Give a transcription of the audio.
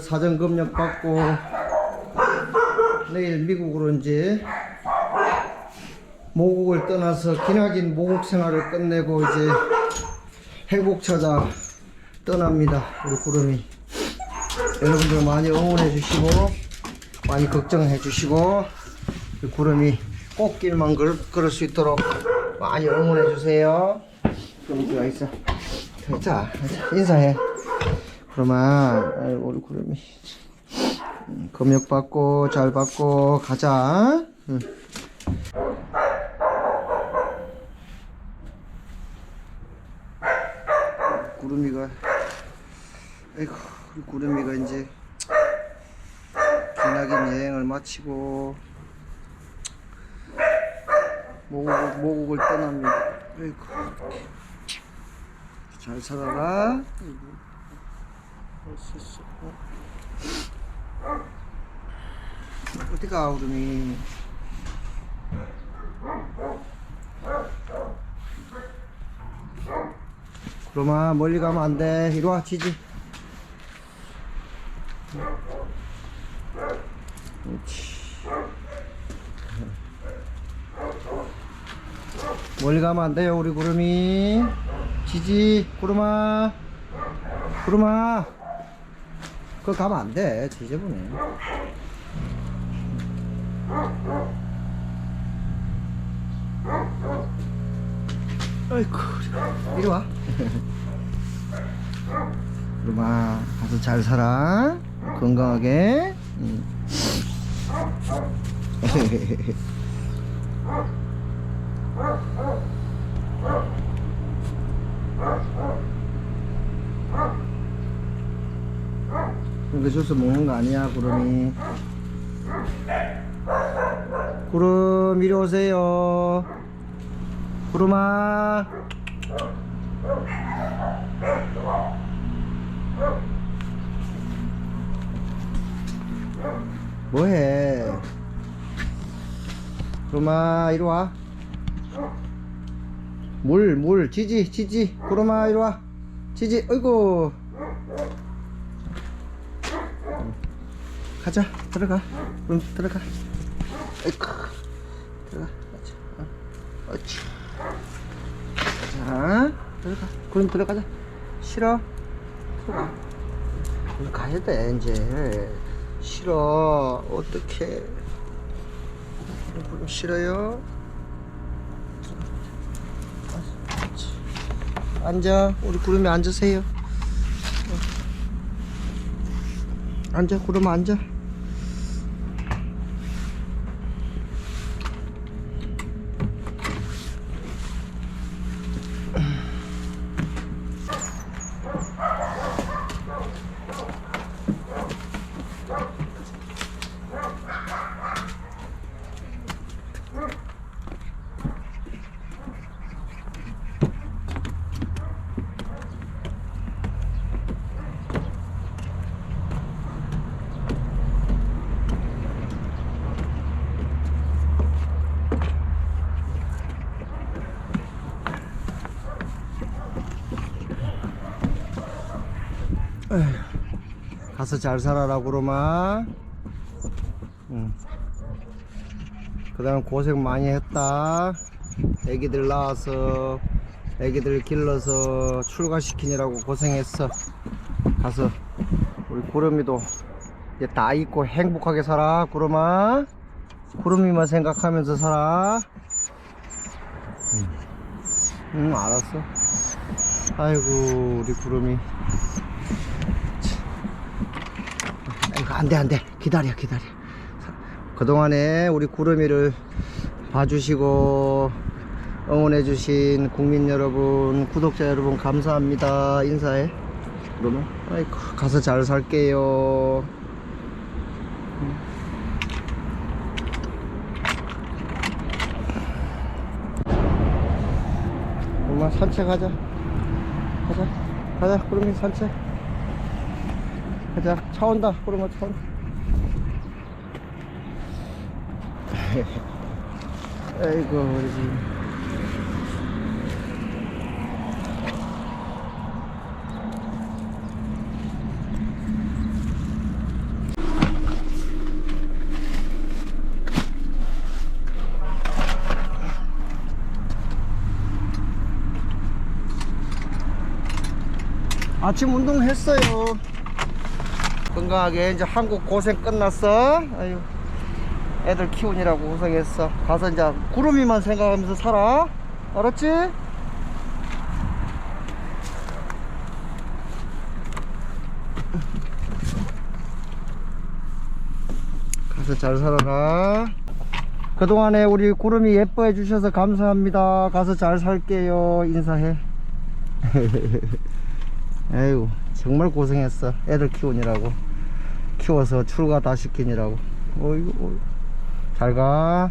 사전 검역 받고 내일 미국으로 이제 모국을 떠나서 기나긴 모국 생활을 끝내고 이제 행복 찾아 떠납니다. 우리 구름이 여러분들 많이 응원해 주시고 많이 걱정해 주시고 구름이 꽃길만 걸, 걸을 수 있도록 많이 응원해 주세요. 그럼 들어가 있어. 자, 자, 인사해. 그러면 아이고, 우리 구름이 음, 검역 받고 잘 받고 가자. 응. 구름이가 아이고 우리 구름이가 이제 기나긴 여행을 마치고 모국을, 모국을 떠납니다. 아이고 잘 살아라. 아이고. 어딨어? 어? 어디가 구름이? 그러마 멀리 가면 안 돼. 이리 와, 지지. 멀리 가면 안 돼요, 우리 구름이. 지지, 구름아. 구름아. 그거 가면 안 돼. 지저분해. 아이고, 이리 와. 구름아, 가서 잘 살아. 건강하게. 응. 이거 줘서 먹는 거 아니야, 구름이. 구름, 이리 오세요. 구름아. 뭐해? 구름아, 이리 와. 물, 물, 지지, 지지. 구름아, 이리 와. 지지, 어이구. 가자, 들어가. 그럼 들어가. 아이쿠. 들어가. 가자. 어, 옳지. 자, 들어가. 그럼 들어가자. 싫어? 들어가. 그럼 가야 돼, 이제. 싫어. 어떡해. 그럼 싫어요? 앉아. 우리 구름이 앉으세요. 앉아. 구름 앉아. 가서 잘 살아라 구름아 응. 그 다음 고생 많이 했다. 애기들 낳아서 애기들 길러서 출가시키느라고 고생했어. 가서 우리 구름이도 이제 다 있고 행복하게 살아 구름아. 구름이만 생각하면서 살아. 응, 응 알았어. 아이고 우리 구름이 아이고 안돼 안돼. 기다려 기다려. 그동안에 우리 구름이를 봐주시고 응원해주신 국민 여러분 구독자 여러분 감사합니다. 인사해. 그러면? 아이고 가서 잘 살게요. 엄마 산책하자. 가자. 가자 구름이 산책 가자. 차 온다. 호르마 차 온다. 아이고 우리 집. 아침 운동했어요. 건강하게 이제 한국 고생 끝났어. 아유. 애들 키우느라고 고생했어. 가서 이제 구름이만 생각하면서 살아. 알았지? 가서 잘 살아라. 그동안에 우리 구름이 예뻐해 주셔서 감사합니다. 가서 잘 살게요. 인사해. 에휴, 정말 고생했어. 애들 키우느라고. 키워서 출가 다 시키느라고. 어이구, 어이구. 잘 가.